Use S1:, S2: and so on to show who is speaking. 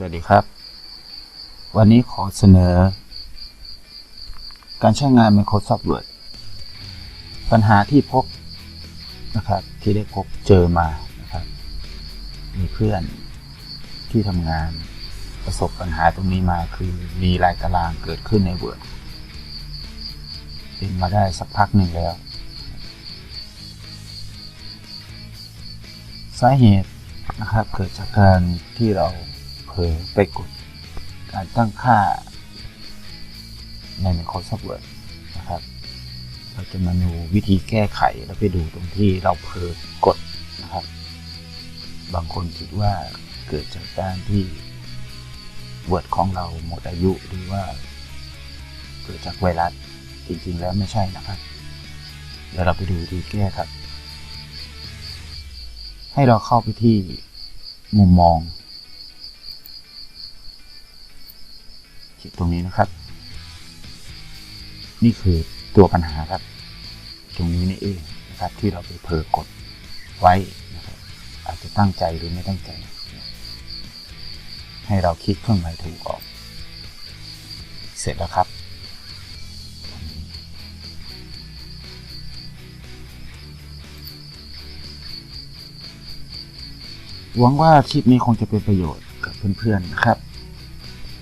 S1: สวัสดีครับ วันนี้ขอเสนอ การใช้งาน Microsoft Word ปัญหาที่พบนะครับ ที่ได้พบเจอมานะครับ มีเพื่อนที่ทำงานประสบปัญหาตรงนี้มาคือมีลายตารางเกิดขึ้นใน Word เป็นมาได้สักพักหนึ่งแล้ว สาเหตุนะครับเกิดจากการที่เรา ผลอไปกดการตั้งค่าใน Microsoft Word นะครับ เราจะมาดูวิธีแก้ไขแล้วไปดูตรงที่เราเผลอกดนะครับ บางคนคิดว่าเกิดจากการที่ Word ของเราหมดอายุหรือว่า เกิดจากไวรัสจริงๆแล้วไม่ใช่นะครับเดี๋ยวเราไปดูวิธีแก้ครับ ให้เราเข้าไปที่มุมมอง คลิกตรงนี้นะครับ นี่คือตัวปัญหาครับ ตรงนี้นี่เองนะครับที่เราไปเผลอกดไว้นะครับ อาจจะตั้งใจหรือไม่ตั้งใจ ให้เราคลิกเครื่องหมายถูกออก เสร็จแล้วครับ หวังว่าคลิปนี้คงจะเป็นประโยชน์กับเพื่อนๆนะครับ